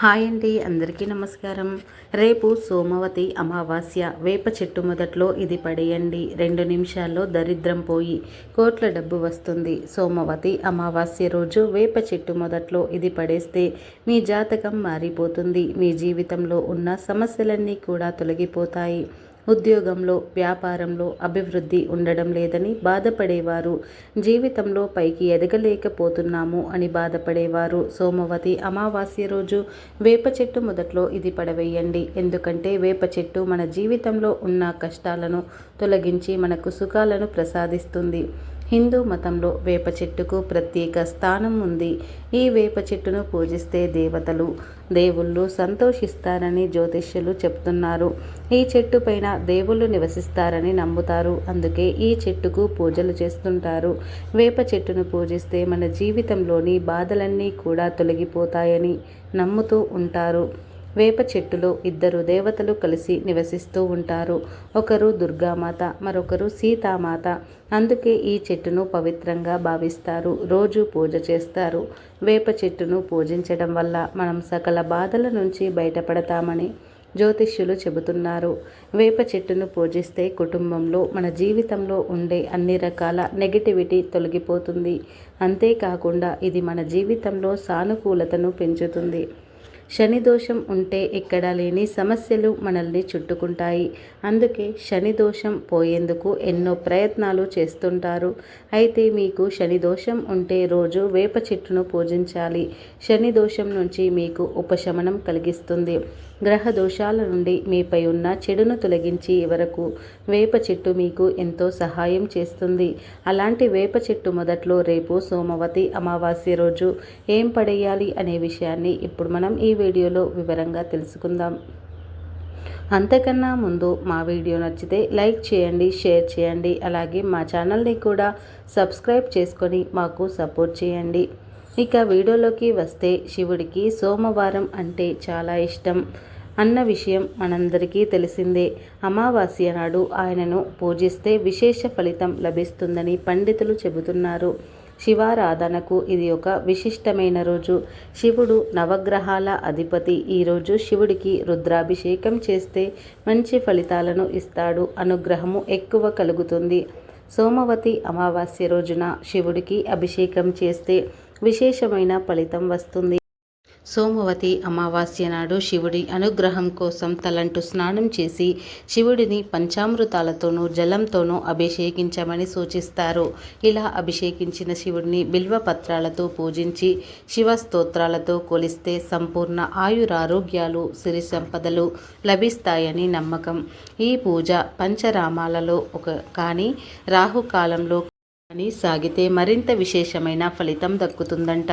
Hi అండి అందరికీ నమస్కారం. రేపు సోమవతి అమావాస్య వేప చెట్టు మొదట్లో ఇది పడేయండి. రెండు నిమిషాల్లో దరిద్రం పోయి కోట్ల డబ్బు వస్తుంది. సోమవతి అమావాస్య రోజు వేప చెట్టు మొదట్లో ఇది పడేస్తే మీ జాతకం మారిపోతుంది. మీ జీవితంలో ఉన్న సమస్యలన్నీ కూడా తొలగిపోతాయి. ఉద్యోగంలో వ్యాపారంలో అభివృద్ధి ఉండడం లేదని బాధపడేవారు. జీవితంలో పైకి ఎదగలేకపోతున్నాము అని బాధపడేవారు. సోమవతి అమావాస్య రోజు వేప చెట్టు మొదట్లో ఇది పడవేయండి. ఎందుకంటే వేప చెట్టు మన జీవితంలో ఉన్న కష్టాలను తొలగించి మనకు సుఖాలను ప్రసాదిస్తుంది. హిందూ మతంలో వేప చెట్టుకు ప్రత్యేక స్థానం ఉంది. ఈ వేప చెట్టును పూజిస్తే దేవతలు దేవుళ్ళు సంతోషిస్తారని జ్యోతిష్యులు చెప్తున్నారు. ఈ చెట్టు పైన దేవుళ్ళు నివసిస్తారని నమ్ముతారు. అందుకే ఈ చెట్టుకు పూజలు చేస్తుంటారు. వేప చెట్టును పూజిస్తే మన జీవితంలోని బాధలన్నీ కూడా తొలగిపోతాయని నమ్ముతూ ఉంటారు. వేప చెట్టులో ఇద్దరు దేవతలు కలిసి నివసిస్తూ ఉంటారు. ఒకరు దుర్గామాత మరొకరు సీతామాత. అందుకే ఈ చెట్టును పవిత్రంగా భావిస్తారు. రోజు పూజ చేస్తారు. వేప చెట్టును పూజించడం వల్ల మనం సకల బాధల నుంచి బయటపడతామని జ్యోతిష్యులు చెబుతున్నారు. వేప చెట్టును పూజిస్తే కుటుంబంలో మన జీవితంలో ఉండే అన్ని రకాల నెగిటివిటీ తొలగిపోతుంది. అంతేకాకుండా ఇది మన జీవితంలో సానుకూలతను పెంచుతుంది. శని దోషం ఉంటే ఎక్కడా లేని సమస్యలు మనల్ని చుట్టుకుంటాయి. అందుకే శని దోషం పోయేందుకు ఎన్నో ప్రయత్నాలు చేస్తుంటారు. అయితే మీకు శని దోషం ఉంటే రోజు వేప చెట్టును పూజించాలి. శని దోషం నుంచి మీకు ఉపశమనం కలిగిస్తుంది. గ్రహ దోషాల నుండి మీపై ఉన్న చెడును తొలగించి వరకు వేప చెట్టు మీకు ఎంతో సహాయం చేస్తుంది. అలాంటి వేప చెట్టు మొదట్లో రేపు సోమవతి అమావాస్య రోజు ఏం పడేయాలి అనే విషయాన్ని ఇప్పుడు మనం ఈ వీడియోలో వివరంగా తెలుసుకుందాం. అంతకన్నా ముందు మా వీడియో నచ్చితే లైక్ చేయండి షేర్ చేయండి అలాగే మా ఛానల్ని కూడా సబ్స్క్రైబ్ చేసుకొని మాకు సపోర్ట్ చేయండి. ఇక వీడియోలోకి వస్తే శివుడికి సోమవారం అంటే చాలా ఇష్టం అన్న విషయం మనందరికీ తెలిసిందే. అమావాస్య నాడు ఆయనను పూజిస్తే విశేష ఫలితం లభిస్తుందని పండితులు చెబుతున్నారు. శివారాధనకు ఇది ఒక విశిష్టమైన రోజు. శివుడు నవగ్రహాల అధిపతి. ఈరోజు శివుడికి రుద్రాభిషేకం చేస్తే మంచి ఫలితాలను ఇస్తాడు. అనుగ్రహము ఎక్కువ కలుగుతుంది. సోమవతి అమావాస్య రోజున శివుడికి అభిషేకం చేస్తే విశేషమైన ఫలితం వస్తుంది. సోమవతి అమావాస్య నాడు శివుడి అనుగ్రహం కోసం తలంటు స్నానం చేసి శివుడిని పంచామృతాలతోనూ జలంతోనూ అభిషేకించమని సూచిస్తారు. ఇలా అభిషేకించిన శివుడిని బిల్వపత్రాలతో పూజించి శివ స్తోత్రాలతో కొలిస్తే సంపూర్ణ ఆయురారోగ్యాలు సిరి సంపదలు లభిస్తాయని నమ్మకం. ఈ పూజ పంచరామాలలో ఒక కానీ రాహుకాలంలో అని సాగితే మరింత విశేషమైన ఫలితం దక్కుతుందంట.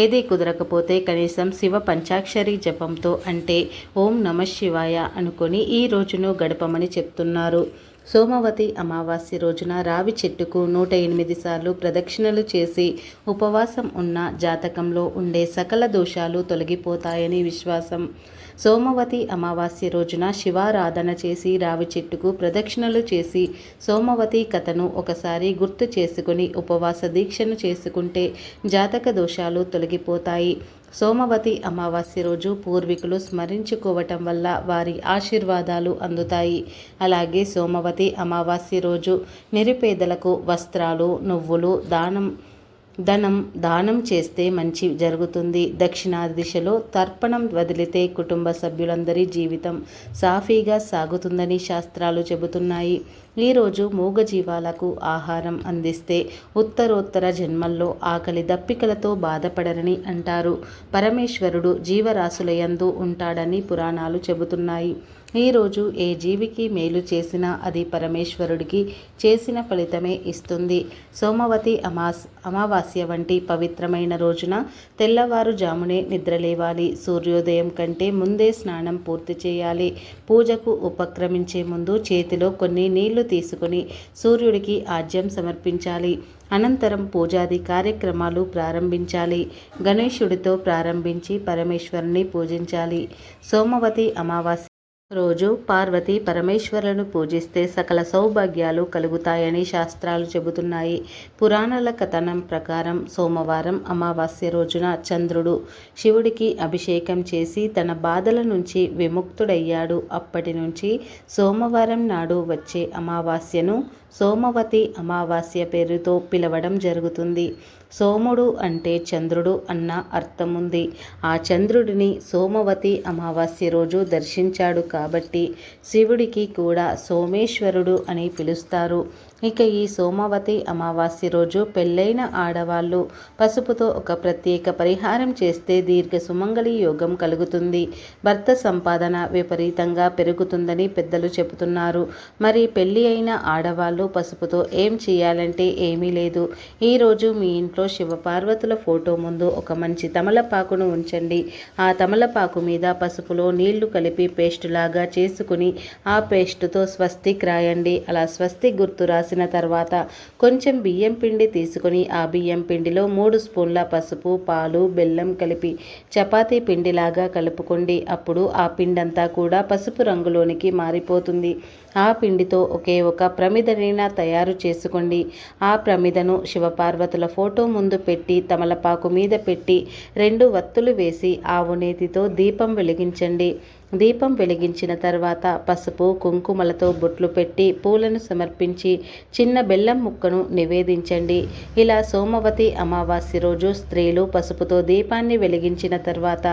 ఏది కుదరకపోతే కనీసం శివ పంచాక్షరి జపంతో అంటే ఓం నమ శివాయ అనుకొని ఈ రోజును గడపమని చెప్తున్నారు. సోమవతి అమావాస్య రోజున రావి చెట్టుకు నూట ఎనిమిది సార్లు ప్రదక్షిణలు చేసి ఉపవాసం ఉన్న జాతకంలో ఉండే సకల దోషాలు తొలగిపోతాయని విశ్వాసం. సోమవతి అమావాస్య రోజున శివారాధన చేసి రావి చెట్టుకు ప్రదక్షిణలు చేసి సోమవతి కథను ఒకసారి గుర్తు చేసుకుని ఉపవాస దీక్షను చేసుకుంటే జాతక దోషాలు తొలగిపోతాయి. సోమవతి అమావాస్య రోజు పూర్వీకులు స్మరించుకోవటం వల్ల వారి ఆశీర్వాదాలు అందుతాయి. అలాగే సోమవతి అమావాస్య రోజు నిరుపేదలకు వస్త్రాలు నువ్వులు దానం ధనం దానం చేస్తే మంచి జరుగుతుంది. దక్షిణాది దిశలో తర్పణం వదిలితే కుటుంబ సభ్యులందరి జీవితం సాఫీగా సాగుతుందని శాస్త్రాలు చెబుతున్నాయి. ఈరోజు మూగజీవాలకు ఆహారం అందిస్తే ఉత్తరోత్తర జన్మల్లో ఆకలి దప్పికలతో బాధపడరని అంటారు. పరమేశ్వరుడు జీవరాశులయందు ఉంటాడని పురాణాలు చెబుతున్నాయి. ఈరోజు ఏ జీవికి మేలు చేసినా అది పరమేశ్వరుడికి చేసిన ఫలితమే ఇస్తుంది. సోమవతి అమాస్ అమావాస్య వంటి పవిత్రమైన రోజున తెల్లవారుజామునే నిద్రలేవాలి. సూర్యోదయం కంటే ముందే స్నానం పూర్తి చేయాలి. పూజకు ఉపక్రమించే ముందు చేతిలో కొన్ని నీళ్ళు తీసుకుని సూర్యుడికి ఆజ్యం సమర్పించాలి. అనంతరం పూజాది కార్యక్రమాలు ప్రారంభించాలి. గణేశుడితో ప్రారంభించి పరమేశ్వరుని పూజించాలి. సోమవతి అమావాస్య రోజు పార్వతి పరమేశ్వరులను పూజిస్తే సకల సౌభాగ్యాలు కలుగుతాయని శాస్త్రాలు చెబుతున్నాయి. పురాణాల కథనం ప్రకారం సోమవారం అమావాస్య రోజున చంద్రుడు శివుడికి అభిషేకం చేసి తన బాధల నుంచి విముక్తుడయ్యాడు. అప్పటి నుంచి సోమవారం నాడు వచ్చే అమావాస్యను సోమవతి అమావాస్య పేరుతో పిలవడం జరుగుతుంది. సోముడు అంటే చంద్రుడు అన్న అర్థం ఉంది ఆ చంద్రుడిని సోమవతి అమావాస్య రోజు దర్శించాడు కాబట్టి శివుడికి కూడా సోమేశ్వరుడు అని పిలుస్తారు. ఇక ఈ సోమవతి అమావాస్య రోజు పెళ్ళైన ఆడవాళ్ళు పసుపుతో ఒక ప్రత్యేక పరిహారం చేస్తే దీర్ఘ సుమంగళి యోగం కలుగుతుంది. భర్త సంపాదన విపరీతంగా పెరుగుతుందని పెద్దలు చెబుతున్నారు. మరి పెళ్ళి అయిన ఆడవాళ్ళు పసుపుతో ఏం చేయాలంటే ఏమీ లేదు. ఈరోజు మీ ఇంట్లో శివపార్వతుల ఫోటో ముందు ఒక మంచి తమలపాకును ఉంచండి. ఆ తమలపాకు మీద పసుపులో నీళ్ళు కలిపి పేస్టులాగా చేసుకుని ఆ పేస్టుతో స్వస్తిక్ రాయండి. అలా స్వస్తి గుర్తు రాసి రాసిన తర్వాత కొంచెం బియ్యం పిండి తీసుకొని ఆ బియ్యం పిండిలో మూడు స్పూన్ల పసుపు పాలు బెల్లం కలిపి చపాతీ పిండిలాగా కలుపుకోండి. అప్పుడు ఆ పిండంతా కూడా పసుపు రంగులోనికి మారిపోతుంది. ఆ పిండితో ఒకే ఒక ప్రమిదనైనా తయారు చేసుకోండి. ఆ ప్రమిదను శివపార్వతుల ఫోటో ముందు పెట్టి తమలపాకు మీద పెట్టి రెండు వత్తులు వేసి ఆవు నేతితో దీపం వెలిగించండి. దీపం వెలిగించిన తర్వాత పసుపు కుంకుమలతో బొట్లు పెట్టి పూలను సమర్పించి చిన్న బెల్లం ముక్కను నివేదించండి. ఇలా సోమవతి అమావాస్య రోజు స్త్రీలు పసుపుతో దీపాన్ని వెలిగించిన తర్వాత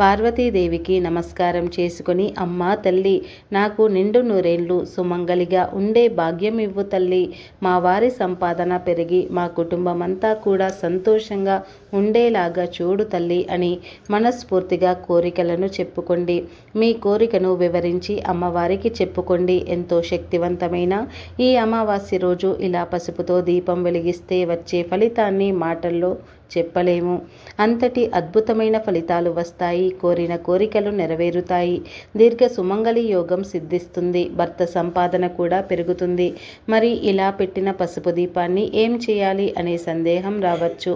పార్వతీదేవికి నమస్కారం చేసుకుని అమ్మ తల్లి నాకు నిండు నూరేళ్ళు సుమంగలిగా ఉండే భాగ్యం ఇవ్వు తల్లి. మా వారి సంపాదన పెరిగి మా కుటుంబం అంతా కూడా సంతోషంగా ఉండేలాగా చూడు తల్లి అని మనస్ఫూర్తిగా కోరికలను చెప్పుకోండి. మీ మీ కోరికను వివరించి అమ్మవారికి చెప్పుకోండి. ఎంతో శక్తివంతమైన ఈ అమావాస్య రోజు ఇలా పసుపుతో దీపం వెలిగిస్తే వచ్చే ఫలితాన్ని మాటల్లో చెప్పలేము. అంతటి అద్భుతమైన ఫలితాలు వస్తాయి. కోరిన కోరికలు నెరవేరుతాయి. దీర్ఘ సుమంగళి యోగం సిద్ధిస్తుంది. భర్త సంపాదన కూడా పెరుగుతుంది. మరి ఇలా పెట్టిన పసుపు దీపాన్ని ఏం చేయాలి అనే సందేహం రావచ్చు.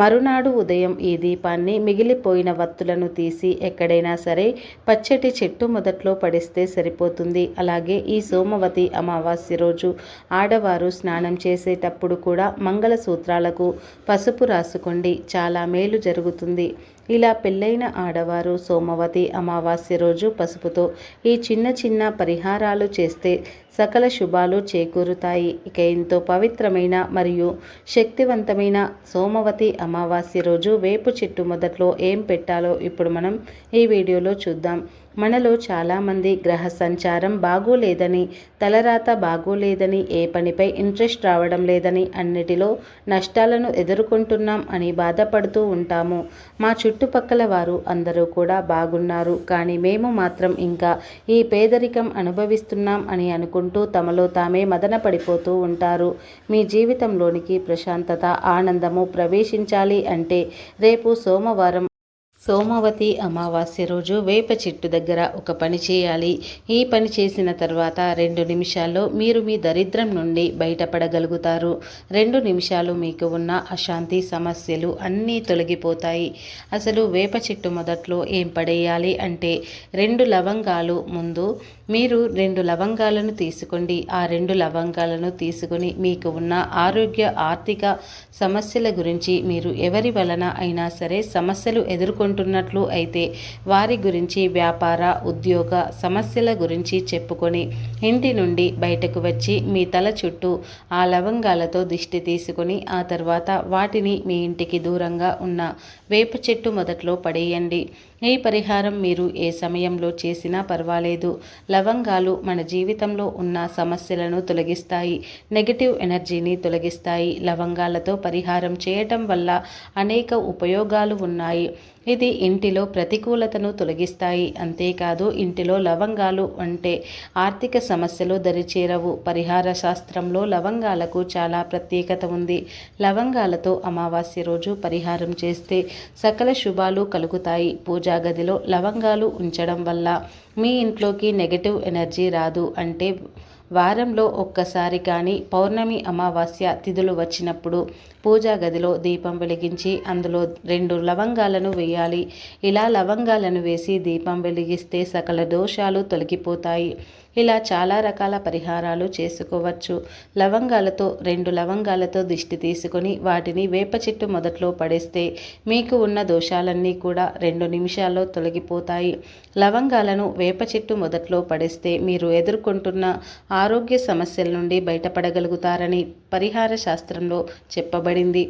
మరునాడు ఉదయం ఈ దీపాన్ని మిగిలిపోయిన వత్తులను తీసి ఎక్కడైనా సరే పచ్చటి చెట్టు మొదట్లో పడిస్తే సరిపోతుంది. అలాగే ఈ సోమవతి అమావాస్య రోజు ఆడవారు స్నానం చేసేటప్పుడు కూడా మంగళసూత్రాలకు పసుపు చేసుకోండి చాలా మేలు జరుగుతుంది. ఇలా పెళ్ళైన ఆడవారు సోమవతి అమావాస్య రోజు పసుపుతో ఈ చిన్న చిన్న పరిహారాలు చేస్తే సకల శుభాలు చేకూరుతాయి. ఇక ఎంతో పవిత్రమైన మరియు శక్తివంతమైన సోమవతి అమావాస్య రోజు వేపు చెట్టు మొదట్లో ఏం పెట్టాలో ఇప్పుడు మనం ఈ వీడియోలో చూద్దాం. మనలో చాలామంది గ్రహ సంచారం బాగోలేదని తలరాత బాగోలేదని ఏ పనిపై ఇంట్రెస్ట్ రావడం లేదని అన్నిటిలో నష్టాలను ఎదుర్కొంటున్నాం అని బాధపడుతూ ఉంటాము. మా చుట్టుపక్కల వారు అందరూ కూడా బాగున్నారు. కానీ మేము మాత్రం ఇంకా ఈ పేదరికం అనుభవిస్తున్నాం అని అనుకుంటూ తమలో తామే మదన పడిపోతూ ఉంటారు. మీ జీవితంలోనికి ప్రశాంతత ఆనందము ప్రవేశించాలి అంటే రేపు సోమవారం సోమవతి అమావాస్య రోజు వేప చెట్టు దగ్గర ఒక పని చేయాలి. ఈ పని చేసిన తర్వాత రెండు నిమిషాల్లో మీరు మీ దరిద్రం నుండి బయటపడగలుగుతారు. రెండు నిమిషాలు మీకు ఉన్న అశాంతి సమస్యలు అన్నీ తొలగిపోతాయి. అసలు వేప చెట్టు మొదట్లో ఏం పడేయాలి అంటే రెండు లవంగాలు ముందు మీరు రెండు లవంగాలను తీసుకోండి. ఆ రెండు లవంగాలను తీసుకుని మీకు ఉన్న ఆరోగ్య ఆర్థిక సమస్యల గురించి మీరు ఎవరి వలన అయినా సరే సమస్యలు ఎదుర్కొంటున్నట్లు అయితే వారి గురించి వ్యాపార ఉద్యోగ సమస్యల గురించి చెప్పుకొని ఇంటి నుండి బయటకు వచ్చి మీ తల చుట్టూ ఆ లవంగాలతో దిష్టి తీసుకొని ఆ తర్వాత వాటిని మీ ఇంటికి దూరంగా ఉన్న వేప చెట్టు మొదట్లో పడేయండి. ఈ పరిహారం మీరు ఏ సమయంలో చేసినా పర్వాలేదు. లవంగాలు మన జీవితంలో ఉన్న సమస్యలను తొలగిస్తాయి. నెగిటివ్ ఎనర్జీని తొలగిస్తాయి. లవంగాలతో పరిహారం చేయటం వల్ల అనేక ఉపయోగాలు ఉన్నాయి. ఇది ఇంటిలో ప్రతికూలతను తొలగిస్తాయి. అంతేకాదు ఇంటిలో లవంగాలు అంటే ఆర్థిక సమస్యలు దరిచేరవు. పరిహార శాస్త్రంలో లవంగాలకు చాలా ప్రత్యేకత ఉంది. లవంగాలతో అమావాస్య రోజు పరిహారం చేస్తే సకల శుభాలు కలుగుతాయి. పూజా గదిలో లవంగాలు ఉంచడం వల్ల మీ ఇంట్లోకి నెగటివ్ ఎనర్జీ రాదు. అంటే వారంలో ఒక్కసారి కానీ పౌర్ణమి అమావాస్య తిథులు వచ్చినప్పుడు పూజా గదిలో దీపం వెలిగించి అందులో రెండు లవంగాలను వేయాలి. ఇలా లవంగాలను వేసి దీపం వెలిగిస్తే సకల దోషాలు తొలగిపోతాయి. ఇలా చాలా రకాల పరిహారాలు చేసుకోవచ్చు. లవంగాలతో రెండు లవంగాలతో దిష్టి తీసుకొని వాటిని వేప చెట్టు మొదట్లో పడేస్తే మీకు ఉన్న దోషాలన్నీ కూడా రెండు నిమిషాల్లో తొలగిపోతాయి. లవంగాలను వేప చెట్టు మొదట్లో పడేస్తే మీరు ఎదుర్కొంటున్న ఆరోగ్య సమస్యల నుండి బయటపడగలుగుతారని పరిహార శాస్త్రంలో చెప్పబడింది.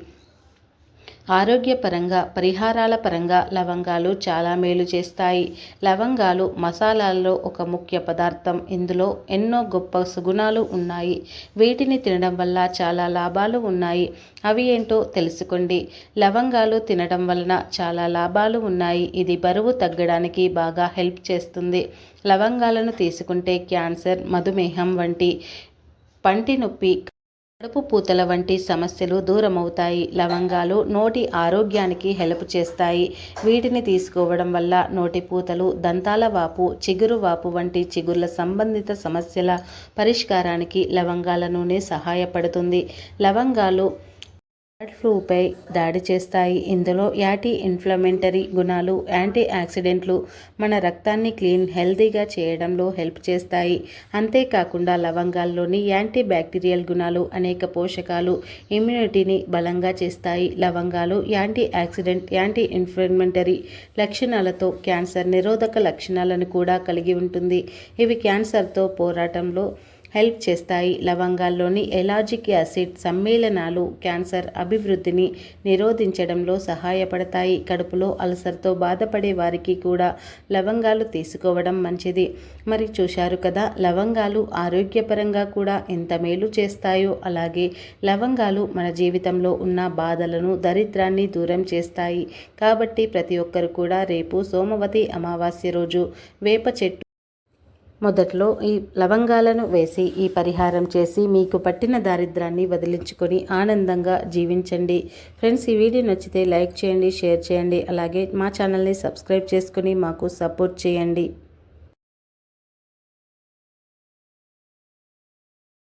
ఆరోగ్యపరంగా పరిహారాల పరంగా లవంగాలు చాలా మేలు చేస్తాయి. లవంగాలు మసాలాల్లో ఒక ముఖ్య పదార్థం. ఇందులో ఎన్నో గొప్ప సుగుణాలు ఉన్నాయి. వీటిని తినడం వల్ల చాలా లాభాలు ఉన్నాయి. అవి ఏంటో తెలుసుకోండి. లవంగాలు తినడం వలన చాలా లాభాలు ఉన్నాయి. ఇది బరువు తగ్గడానికి బాగా హెల్ప్ చేస్తుంది. లవంగాలను తీసుకుంటే క్యాన్సర్ మధుమేహం వంటి పంటి నొప్పి కడుపు పూతల వంటి సమస్యలు దూరమవుతాయి. లవంగాలు నోటి ఆరోగ్యానికి హెల్ప్ చేస్తాయి. వీటిని తీసుకోవడం వల్ల నోటి పూతలు దంతాల వాపు చిగురు వాపు వంటి చిగుర్ల సంబంధిత సమస్యల పరిష్కారానికి లవంగాల నూనె సహాయపడుతుంది. లవంగాలు బర్డ్ ఫ్లూపై దాడి చేస్తాయి. ఇందులో యాంటీ ఇన్ఫ్లమెంటరీ గుణాలు యాంటీ ఆక్సిడెంట్లు మన రక్తాన్ని క్లీన్ హెల్తీగా చేయడంలో హెల్ప్ చేస్తాయి. అంతేకాకుండా లవంగాల్లోని యాంటీ బ్యాక్టీరియల్ గుణాలు అనేక పోషకాలు ఇమ్యూనిటీని బలంగా చేస్తాయి. లవంగాలు యాంటీ ఆక్సిడెంట్ యాంటీ ఇన్ఫ్లమెంటరీ లక్షణాలతో క్యాన్సర్ నిరోధక లక్షణాలను కూడా కలిగి ఉంటుంది. ఇవి క్యాన్సర్తో పోరాటంలో హెల్ప్ చేస్తాయి. లవంగాల్లోని ఎలాజిక్ యాసిడ్ సమ్మేళనాలు క్యాన్సర్ అభివృద్ధిని నిరోధించడంలో సహాయపడతాయి. కడుపులో అల్సర్తో బాధపడే వారికి కూడా లవంగాలు తీసుకోవడం మంచిది. మరి చూశారు కదా లవంగాలు ఆరోగ్యపరంగా కూడా ఎంత మేలు చేస్తాయో. అలాగే లవంగాలు మన జీవితంలో ఉన్న బాధలను దరిద్రాన్ని దూరం చేస్తాయి. కాబట్టి ప్రతి ఒక్కరు కూడా రేపు సోమవతి అమావాస్య రోజు వేప చెట్టు మొదట్లో ఈ లవంగాలను వేసి ఈ పరిహారం చేసి మీకు పట్టిన దారిద్రాన్ని వదిలించుకొని ఆనందంగా జీవించండి. ఫ్రెండ్స్ ఈ వీడియో నచ్చితే లైక్ చేయండి షేర్ చేయండి. అలాగే మా ఛానల్ని సబ్స్క్రైబ్ చేసుకుని మాకు సపోర్ట్ చేయండి.